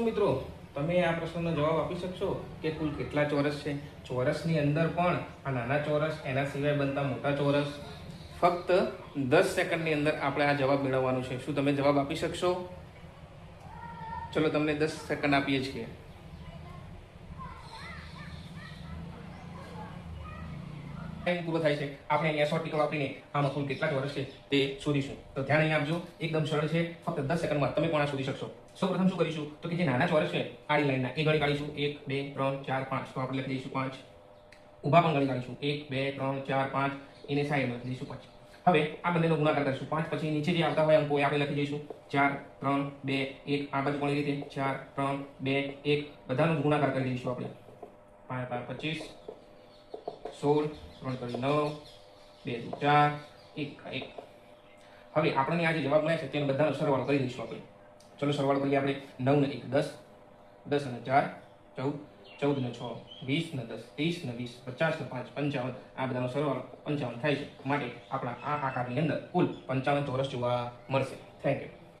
મિત્રો, તમે આ પ્રશ્નનો જવાબ આપી શકશો કે કુલ કેટલા ચોરસ છે? ચોરસની અંદર પણ આ નાના ચોરસ એના સિવાય બનતા મોટા ચોરસ. ફક્ત દસ સેકન્ડની અંદર આપણે આ જવાબ મેળવવાનો છે. શું તમે જવાબ આપી શકશો? ચલો, તમને દસ સેકન્ડ આપીએ છીએ. પૂરો થાય છે. આપણે અહીંયા શોર્ટ ટીકલ વાપરીને આમાં કુલ કેટલા વર્ષ છે તે શોધીશું. તો ધ્યાન અહીંયા આપજો, એકદમ સરળ છે. ફક્ત દસ સેકન્ડમાં તમે પણ આ શોધી શકશો? સૌ પ્રથમ શું કરીશું? તો કે જે નાના ચોરસ છે, આડી લાઈનના, એ ગણી કાઢીશું. એક, બે, ત્રણ, ચાર, પાંચ. તો આપણે લખી દઈશું પાંચ. ઊભા પણ ગણી કાઢીશું. એક, બે, ત્રણ, ચાર, પાંચ. એને સાઈડમાં લખી દઈશું પાંચ. હવે આ બંનેનો ગુણાકાર કરીશું. પાંચ પછી નીચે જે આવતા હોય અંકો, એ આપણે લખી દઈશું. ચાર, ત્રણ, બે, એક. આ બાજુ કોની રીતે ચાર, ત્રણ, બે, એક. બધાનો ગુણાકાર કરી દઈશું આપણે. પાંચ પાંચ, પચીસ. સોળ ત્રણ કરી નવ, બે દુ ચાર, એક એક. હવે આપણને આ જે જવાબ મળ્યા છે તેને બધાનો સરવાળો કરી દઈશું આપણે. ચલો સરવાળો કરીએ આપણે. નવ ને એક, દસ. દસ અને ચાર, ચૌદ. ચૌદ ને છ, વીસ ને દસ, ત્રીસ ને વીસ, પચાસ ને પાંચ, પંચાવન. આ બધાનો સરવાળો પંચાવન થાય છે. માટે આપણા આ આકારની અંદર કુલ પંચાવન ચોરસ જોવા મળશે. Thank you